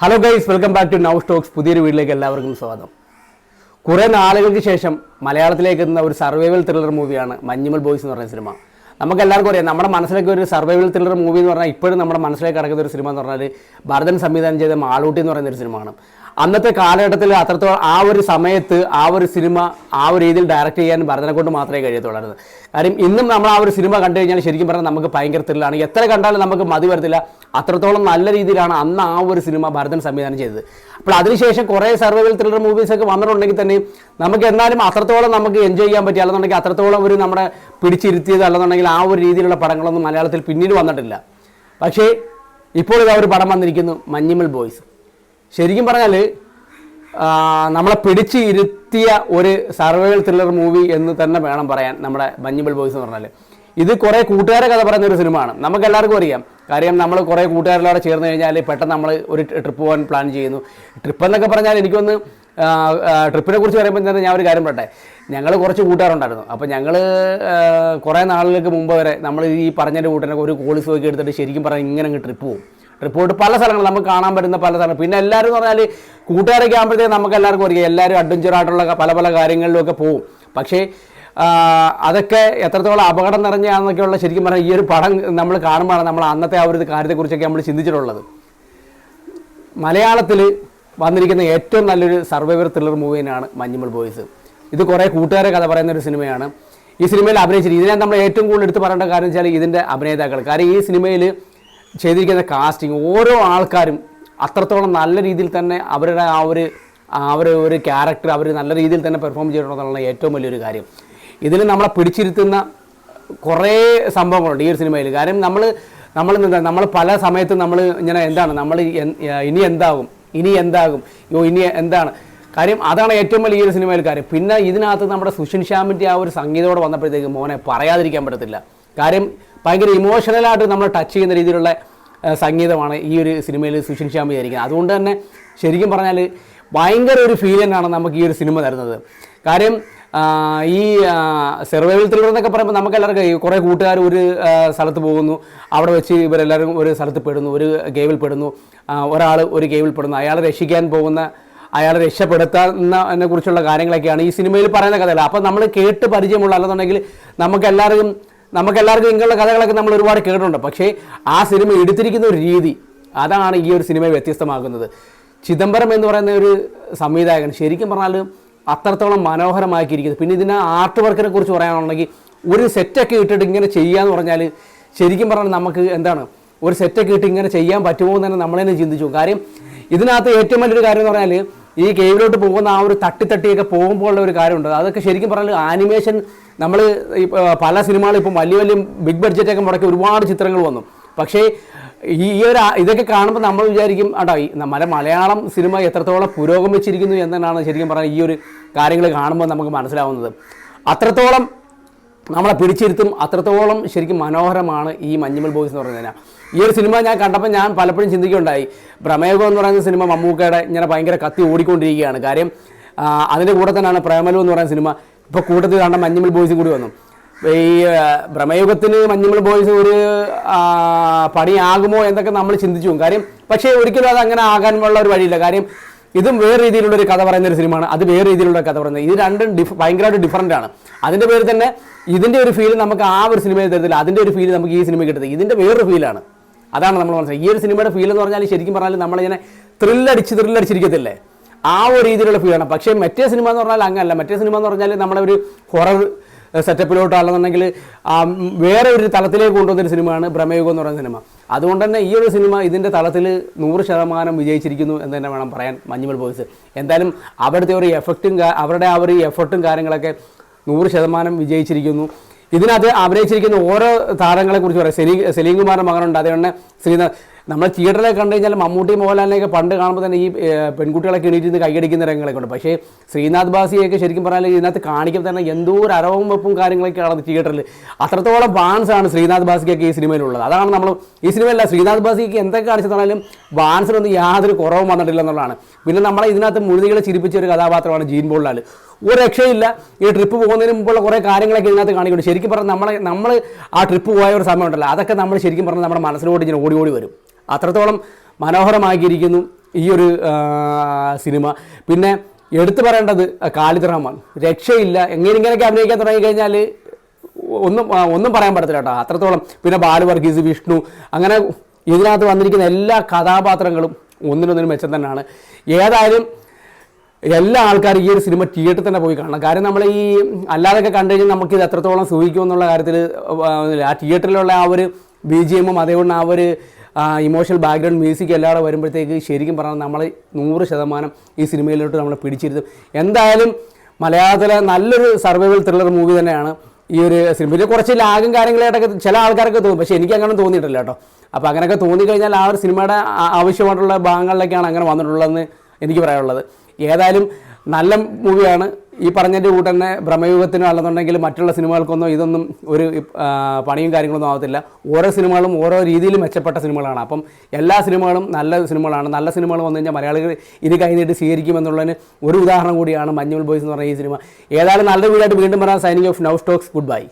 Hello guys welcome back to now stokes പുതിയൊരു വീട്ടിലേക്ക് എല്ലാവർക്കും സ്വാഗതം. കുറേ നാളുകൾക്ക് ശേഷം മലയാളത്തിലേക്ക് എത്തുന്ന ഒരു സർവൈവൽ ത്രില്ലർ മൂവിയാണ് മഞ്ഞുമൽ ബോയ്സ് എന്ന് പറയുന്ന സിനിമ നമുക്ക് എല്ലാവർക്കും അറിയാം നമ്മുടെ മനസ്സിലേക്ക് ഒരു സർവൈവൽ ത്രില്ലർ മൂവി എന്ന് പറഞ്ഞാൽ ഇപ്പോഴും നമ്മുടെ മനസ്സിലേക്ക് കിടക്കുന്ന ഒരു സിനിമ എന്ന് പറഞ്ഞാൽ ഭരതൻ സംവിധാനം ചെയ്ത മാളൂട്ടി എന്ന് പറയുന്ന ഒരു സിനിമയാണ് അന്നത്തെ കാലഘട്ടത്തിൽ അത്രത്തോളം ആ ഒരു സമയത്ത് ആ ഒരു സിനിമ ആ ഒരു രീതിയിൽ ഡയറക്റ്റ് ചെയ്യാൻ ഭരതനെ കൊണ്ട് മാത്രമേ കഴിയത്തുള്ളൂ കാര്യം ഇന്നും നമ്മൾ ആ ഒരു സിനിമ കണ്ടു കഴിഞ്ഞാൽ ശരിക്കും പറഞ്ഞാൽ നമുക്ക് ഭയങ്കര ത്രില്ലാണ് എത്ര കണ്ടാലും നമുക്ക് മതി വരത്തില്ല. അത്രത്തോളം നല്ല രീതിയിലാണ് അന്ന് ആ ഒരു സിനിമ ഭരതൻ സംവിധാനം ചെയ്തത്. അപ്പോൾ അതിനുശേഷം കുറേ സർവൈവൽ ത്രില്ലർ മൂവീസൊക്കെ വന്നിട്ടുണ്ടെങ്കിൽ തന്നെ നമുക്ക് എന്നാലും അത്രത്തോളം നമുക്ക് എൻജോയ് ചെയ്യാൻ പറ്റിയ അല്ലെന്നുണ്ടെങ്കിൽ അത്രത്തോളം ഒരു നമ്മുടെ പിടിച്ചിരുത്തിയത് അല്ലെന്നുണ്ടെങ്കിൽ ആ ഒരു രീതിയിലുള്ള പടങ്ങളൊന്നും മലയാളത്തിൽ പിന്നീട് വന്നിട്ടില്ല. പക്ഷേ ഇപ്പോൾ ഇതാ ഒരു പടം വന്നിരിക്കുന്നു മഞ്ഞിമൽ ബോയ്സ്. ശരിക്കും പറഞ്ഞാൽ നമ്മളെ പിടിച്ച് ഇരുത്തിയ ഒരു സർവൈവൽ ത്രില്ലർ മൂവി എന്ന് തന്നെ വേണം പറയാൻ നമ്മുടെ ബഞ്ഞിമ്പിൾ ബോയ്സ് എന്ന് പറഞ്ഞാൽ ഇത് കുറേ കൂട്ടുകാരെ കഥ പറയുന്ന ഒരു സിനിമയാണ്. നമുക്ക് എല്ലാവർക്കും അറിയാം. കാര്യം നമ്മൾ കുറേ കൂട്ടുകാരിലൂടെ ചേർന്ന് കഴിഞ്ഞാൽ പെട്ടെന്ന് നമ്മൾ ഒരു ട്രിപ്പ് പോകാൻ പ്ലാൻ ചെയ്യുന്നു. ട്രിപ്പ് എന്നൊക്കെ പറഞ്ഞാൽ എനിക്കൊന്ന് ട്രിപ്പിനെ കുറിച്ച് പറയുമ്പോൾ തന്നെ ഞാൻ ഒരു കാര്യം പറട്ടെ ഞങ്ങൾ കുറച്ച് കൂട്ടുകാരുണ്ടായിരുന്നു. അപ്പോൾ ഞങ്ങൾ കുറേ നാളുകൾക്ക് മുമ്പ് വരെ നമ്മൾ ഈ പറഞ്ഞതിന്റെ കൂട്ടിനൊക്കെ ഒരു കോളിസ് ഒക്കെ എടുത്തിട്ട് ശരിക്കും പറഞ്ഞാൽ ഇങ്ങനെ അങ്ങ് ട്രിപ്പ് പോകും ട്രിപ്പ് പോയിട്ട് പല സ്ഥലങ്ങൾ നമുക്ക് കാണാൻ പറ്റുന്ന പല സ്ഥലങ്ങൾ. പിന്നെ എല്ലാവരും എന്ന് പറഞ്ഞാൽ കൂട്ടുകാരൊക്കെ ആകുമ്പോഴത്തേക്ക് നമുക്ക് എല്ലാവർക്കും അറിയാം. എല്ലാവരും അഡ്വഞ്ചർ ആയിട്ടുള്ള പല പല കാര്യങ്ങളിലൊക്കെ പോകും പക്ഷേ അതൊക്കെ എത്രത്തോളം അപകടം നിറഞ്ഞാന്നൊക്കെയുള്ള ശരിക്കും പറഞ്ഞാൽ ഈ ഒരു പടം നമ്മൾ കാണുമ്പോഴാണ് നമ്മൾ അന്നത്തെ ആ ഒരു കാര്യത്തെക്കുറിച്ചൊക്കെ നമ്മൾ ചിന്തിച്ചിട്ടുള്ളത്. മലയാളത്തിൽ വന്നിരിക്കുന്ന ഏറ്റവും നല്ലൊരു സർവൈവർ ത്രില്ലർ മൂവിയാണ് മഞ്ഞുമൽ ബോയ്സ്. ഇത് കുറേ കൂട്ടുകാരെ കഥ പറയുന്ന ഒരു സിനിമയാണ്. ഈ സിനിമയിൽ അഭിനയിച്ചിരിക്കുന്നത്. ഇതിനെ നമ്മൾ ഏറ്റവും കൂടുതൽ എടുത്ത് പറയേണ്ട കാര്യം വെച്ചാൽ ഇതിന്റെ അഭിനേതാക്കൾ. കാര്യം ഈ സിനിമയിൽ ചെയ്തിരിക്കുന്ന കാസ്റ്റിംഗ് ഓരോ ആൾക്കാരും അത്രത്തോളം നല്ല രീതിയിൽ തന്നെ അവരുടെ ആ ഒരു അവർ ഒരു ക്യാരക്ടർ അവർ നല്ല രീതിയിൽ തന്നെ പെർഫോം ചെയ്തിട്ടുണ്ടെന്നുള്ള ഏറ്റവും വലിയൊരു കാര്യം. ഇതിൽ നമ്മളെ പിടിച്ചിരുത്തുന്ന കുറേ സംഭവങ്ങളുണ്ട് ഈ ഒരു സിനിമയിൽ കാര്യം നമ്മൾ നമ്മൾ നമ്മൾ പല സമയത്തും നമ്മൾ ഇങ്ങനെ എന്താണ് നമ്മൾ ഇനി എന്താകും ഇനി എന്താകും യോ ഇനി എന്താണ്. കാര്യം അതാണ് ഏറ്റവും വലിയ ഈ ഒരു സിനിമയിൽ കാര്യം. പിന്നെ ഇതിനകത്ത് നമ്മുടെ സുഷിൻ ശ്യാമിന്റെ ആ ഒരു സംഗീതത്തോടെ വന്നപ്പോഴത്തേക്ക് മോനെ പറയാതിരിക്കാൻ പറ്റത്തില്ല. കാര്യം ഭയങ്കര ഇമോഷണലായിട്ട് നമ്മൾ ടച്ച് ചെയ്യുന്ന രീതിയിലുള്ള സംഗീതമാണ് ഈ ഒരു സിനിമയിൽ സുഷിൻ ശ്യാം ചെയ്തിരിക്കുന്നത് അതുകൊണ്ട് തന്നെ ശരിക്കും പറഞ്ഞാൽ ഭയങ്കര ഒരു ഫീൽ തന്നെയാണ് നമുക്ക് ഈ ഒരു സിനിമ തരുന്നത്. കാര്യം ഈ സെർവൈവൽ ത്രില്ലർ എന്നൊക്കെ പറയുമ്പോൾ നമുക്ക് എല്ലാവർക്കും കുറേ കൂട്ടുകാർ ഒരു സ്ഥലത്ത് പോകുന്നു. അവിടെ വെച്ച് ഇവരെല്ലാവരും ഒരു സ്ഥലത്ത് പെടുന്നു ഒരു ഗെയിമിൽ പെടുന്നു. ഒരാൾ ഒരു ഗെയിമിൽ പെടുന്നു. അയാളെ രക്ഷിക്കാൻ പോകുന്ന അയാളെ രക്ഷപ്പെടുത്തുന്നതിനെ കുറിച്ചുള്ള കാര്യങ്ങളൊക്കെയാണ് ഈ സിനിമയിൽ പറയുന്ന കഥകൾ അപ്പോൾ നമ്മൾ കേട്ട് പരിചയമുള്ള അല്ലെന്നുണ്ടെങ്കിൽ നമുക്ക് നമുക്കെല്ലാവർക്കും നമുക്കെല്ലാവർക്കും ഇങ്ങനെയുള്ള കഥകളൊക്കെ നമ്മൾ ഒരുപാട് കേട്ടിട്ടുണ്ട്. പക്ഷേ ആ സിനിമ എടുത്തിരിക്കുന്ന ഒരു രീതി അതാണ് ഈ ഒരു സിനിമയെ വ്യത്യസ്തമാക്കുന്നത്. ചിദംബരം എന്ന് പറയുന്ന ഒരു സംവിധായകൻ ശരിക്കും പറഞ്ഞാൽ അത്രത്തോളം മനോഹരമാക്കിയിരിക്കുന്നത് പിന്നെ ഇതിന്റെ ആർട്ട് വർക്കിനെ കുറിച്ച് പറയാനുണ്ടെങ്കിൽ ഒരു സെറ്റൊക്കെ ഇട്ടിട്ട് ഇങ്ങനെ ചെയ്യാന്ന് പറഞ്ഞാൽ ശരിക്കും പറഞ്ഞാൽ നമുക്ക് എന്താണ് ഒരു സെറ്റൊക്കെ ഇട്ട് ഇങ്ങനെ ചെയ്യാൻ പറ്റുമോ എന്ന് തന്നെ നമ്മൾ ചിന്തിച്ചു കാര്യം ഇതിനകത്ത് ഏറ്റവും വലിയൊരു കാര്യം എന്ന് പറഞ്ഞാൽ ഈ ഗെയിമിലോട്ട് പോകുന്ന ആ ഒരു തട്ടി തട്ടിയൊക്കെ പോകുമ്പോൾ ഉള്ള ഒരു കാര്യമുണ്ട്. അതൊക്കെ ശരിക്കും പറഞ്ഞാൽ ആനിമേഷൻ നമ്മൾ പല സിനിമകളും ഇപ്പം വലിയ വലിയ ബിഗ് ബഡ്ജറ്റൊക്കെ മുടക്കി ഒരുപാട് ചിത്രങ്ങൾ വന്നു. പക്ഷേ ഈ ഒരു ഇതൊക്കെ കാണുമ്പോൾ നമ്മൾ വിചാരിക്കും അടാ ഈ നമ്മുടെ മലയാളം സിനിമ എത്രത്തോളം പുരോഗമിച്ചിരിക്കുന്നു എന്നാണ് ശരിക്കും പറഞ്ഞാൽ ഈ ഒരു കാര്യങ്ങൾ കാണുമ്പോൾ നമുക്ക് മനസ്സിലാവുന്നത്. അത്രത്തോളം നമ്മളെ പിടിച്ചിരുത്തും അത്രത്തോളം ശരിക്കും മനോഹരമാണ് ഈ മഞ്ഞുമൽ ബോയ്സ് എന്ന് പറയുന്നത്. ഈ ഒരു സിനിമ ഞാൻ കണ്ടപ്പോൾ ഞാൻ പലപ്പോഴും ചിന്തിക്കുകയുണ്ടായി. പ്രമേഹം എന്ന് പറയുന്ന സിനിമ മമ്മൂക്കയുടെ ഇങ്ങനെ ഭയങ്കര കത്തി ഓടിക്കൊണ്ടിരിക്കുകയാണ്. കാര്യം അതിന്റെ കൂടെ തന്നെയാണ് പ്രേമലു എന്ന് പറയുന്ന സിനിമ ഇപ്പോൾ കൂട്ടത്തിൽ കണ്ട മഞ്ഞുമൽ ബോയ്സും കൂടി വന്നു. ഈ ആ, ഭ്രമയുഗത്തിന് മഞ്ഞുമൽ ബോയ്സ് ഒരു പണിയാകുമോ എന്നൊക്കെ നമ്മൾ ചിന്തിച്ചു കാര്യം പക്ഷേ ഒരിക്കലും അത് അങ്ങനെ ആകാനുള്ള ഒരു വഴിയില്ല. കാര്യം ഇതും വേറെ രീതിയിലുള്ള ഒരു കഥ പറയുന്ന ഒരു സിനിമയാണ്. അത് വേറെ രീതിയിലുള്ള കഥ പറയുന്നത്. ഇത് രണ്ടും ഡിഫ് ഭയങ്കരമായിട്ട് ഡിഫറന്റ് ആണ്. അതിന്റെ പേര് തന്നെ ഇതിന്റെ ഒരു ഫീൽ നമുക്ക് ആ ഒരു സിനിമയിൽ തരത്തില്ല. അതിന്റെ ഒരു ഫീൽ നമുക്ക് ഈ സിനിമ കിട്ടുന്നത് ഇതിന്റെ വേറൊരു ഫീലാണ് അതാണ് നമ്മൾ മനസ്സിലായി ഈ ഒരു സിനിമയുടെ ഫീൽ എന്ന് പറഞ്ഞാൽ ശരിക്കും പറഞ്ഞാൽ നമ്മളിങ്ങനെ ത്രില്ലടിച്ച് ത്രില്ലടിച്ചിരിക്കത്തില്ലേ ആ ഒരു രീതിയിലുള്ള ഫീലാണ് പക്ഷേ മറ്റേ സിനിമ എന്ന് പറഞ്ഞാൽ അങ്ങനല്ല. മറ്റേ സിനിമ എന്ന് പറഞ്ഞാൽ നമ്മളെ ഒരു ഹൊറർ സെറ്റപ്പിലോട്ടോ അല്ലെന്നുണ്ടെങ്കിൽ ആ, വേറെ ഒരു തലത്തിലേക്ക് കൊണ്ടുവന്നൊരു സിനിമയാണ് ഭ്രമയുഗം എന്ന് പറയുന്ന സിനിമ. അതുകൊണ്ട് തന്നെ ഈ ഒരു സിനിമ ഇതിന്റെ തലത്തിൽ നൂറ് ശതമാനം വിജയിച്ചിരിക്കുന്നു എന്ന് തന്നെ വേണം പറയാൻ മഞ്ഞുമൽ ബോയ്സ്. എന്തായാലും അവിടുത്തെ ഒരു എഫക്റ്റും അവരുടെ ആ ഒരു എഫർട്ടും കാര്യങ്ങളൊക്കെ നൂറ് ശതമാനം വിജയിച്ചിരിക്കുന്നു. ഇതിനകത്ത് അഭിനയിച്ചിരിക്കുന്ന ഓരോ താരങ്ങളെ കുറിച്ച് പറയാം. സെലീം സലീം കുമാറിന്റെ മകനുണ്ട്. അതുകൊണ്ട് ശ്രീനാഥ് നമ്മൾ തിയേറ്ററിൽ കണ്ടു കഴിഞ്ഞാൽ മമ്മൂട്ടി മോഹൻലാലിനെയൊക്കെ പണ്ട് കാണുമ്പോൾ തന്നെ ഈ പെൺകുട്ടികളൊക്കെ എണീറ്റ് കൈയടിക്കുന്ന രംഗങ്ങളൊക്കെ ഉണ്ട്. പക്ഷേ ശ്രീനാഥ് ബാസിയൊക്കെ ശരിക്കും പറഞ്ഞാൽ ഇതിനകത്ത് കാണിക്കുമ്പോൾ തന്നെ എന്തോ ഒരു അരവും വെപ്പും കാര്യങ്ങളൊക്കെ കാര്യങ്ങളൊക്കെയാണ് തിയേറ്ററിൽ അത്രത്തോളം ഫാൻസ് ആണ് ശ്രീനാഥ് ബാസിക്കൊക്കെ ഈ സിനിമയിലുള്ളത്. അതാണ് നമ്മൾ ഈ സിനിമയല്ല ശ്രീനാഥ് ബാസിക്ക് എന്തൊക്കെ കാണിച്ചു തന്നാലും ഫാൻസിനൊന്നും യാതൊരു കുറവും വന്നിട്ടില്ല എന്നുള്ളതാണ്. പിന്നെ നമ്മളെ ഇതിനകത്ത് മുഴുതികളെ ചിരിപ്പിച്ച ഒരു കഥാപാത്രമാണ് ജീൻ ബോൾലാൽ ഒരു രക്ഷയില്ല ഈ ട്രിപ്പ് പോകുന്നതിന് മുമ്പുള്ള കുറേ കാര്യങ്ങളൊക്കെ ഇതിനകത്ത് കാണിക്കുന്നുണ്ട്. ശരിക്കും പറഞ്ഞാൽ നമ്മളെ നമ്മൾ ആ ട്രിപ്പ് പോയ ഒരു സമയമുണ്ടല്ലോ. അതൊക്കെ നമ്മൾ ശരിക്കും പറഞ്ഞാൽ നമ്മുടെ മനസ്സിലോട്ട് ഇങ്ങനെ ഓടി ഓടി വരും. അത്രത്തോളം മനോഹരമാക്കിയിരിക്കുന്നു ഈ ഒരു സിനിമ. പിന്നെ എടുത്തു പറയേണ്ടത് ഖാലിദ് റഹ്മാൻ. രക്ഷയില്ല. എങ്ങനെ ഇങ്ങനെയൊക്കെ അഭിനയിക്കാൻ തുടങ്ങിക്കഴിഞ്ഞാൽ ഒന്നും ഒന്നും പറയാൻ പറ്റത്തില്ല കേട്ടോ. അത്രത്തോളം. പിന്നെ ബാലു വർഗീസ് വിഷ്ണു അങ്ങനെ ഇതിനകത്ത് വന്നിരിക്കുന്ന എല്ലാ കഥാപാത്രങ്ങളും ഒന്നിനൊന്നിനും മെച്ചം തന്നെയാണ്. ഏതായാലും എല്ലാ ആൾക്കാരും ഈ ഒരു സിനിമ തിയേറ്ററിൽ തന്നെ പോയി കാണണം. കാര്യം നമ്മൾ ഈ അല്ലാതൊക്കെ കണ്ടു കഴിഞ്ഞാൽ നമുക്കിത് എത്രത്തോളം സൂഹിക്കും എന്നുള്ള കാര്യത്തിൽ ആ തിയേറ്ററിലുള്ള ആ ഒരു ബി ജി എമ്മും അതേപോലെ ആ ഒരു ഇമോഷണൽ ബാക്ക്ഗ്രൗണ്ട് മ്യൂസിക് എല്ലാവരും വരുമ്പോഴത്തേക്ക് ശരിക്കും പറഞ്ഞാൽ നമ്മൾ നൂറ് ശതമാനം ഈ സിനിമയിലോട്ട് നമ്മൾ പിടിച്ചിരുത്തും. എന്തായാലും മലയാളത്തിലെ നല്ലൊരു സർവൈവൽ ത്രില്ലർ മൂവി തന്നെയാണ് ഈ ഒരു സിനിമ പിന്നെ കുറച്ച് ലാഗും കാര്യങ്ങളായിട്ടൊക്കെ ചില ആൾക്കാരൊക്കെ തോന്നും. പക്ഷേ എനിക്ക് അങ്ങനെ തോന്നിയിട്ടില്ല കേട്ടോ. അപ്പോൾ അങ്ങനെയൊക്കെ തോന്നിക്കഴിഞ്ഞാൽ ആ ഒരു സിനിമയുടെ ആവശ്യമായിട്ടുള്ള ഭാഗങ്ങളിലൊക്കെയാണ് അങ്ങനെ വന്നിട്ടുള്ളതെന്ന് എനിക്ക് പറയാനുള്ളത്. ഏതായാലും നല്ല മൂവിയാണ് ഈ പറഞ്ഞതിന്റെ കൂടെ തന്നെ ഭ്രമയുഗത്തിനാണെന്നുണ്ടെങ്കിൽ മറ്റുള്ള സിനിമകൾക്കൊന്നും ഇതൊന്നും ഒരു പണിയും കാര്യങ്ങളൊന്നും ആവത്തില്ല. ഓരോ സിനിമകളും ഓരോ രീതിയിൽ മെച്ചപ്പെട്ട സിനിമകളാണ്. അപ്പം എല്ലാ സിനിമകളും നല്ല സിനിമകളാണ്. നല്ല സിനിമകൾ വന്നു കഴിഞ്ഞാൽ മലയാളികൾ ഇത് കഴിഞ്ഞിട്ട് സ്വീകരിക്കുമെന്നുള്ളതിന് ഒരു ഉദാഹരണം കൂടിയാണ് മഞ്ഞുൾ ബോയ്സ് എന്ന് പറയുന്ന ഈ സിനിമ. ഏതായാലും നല്ല വീടായിട്ട് വീണ്ടും പറയാൻ signing off now stokes good bye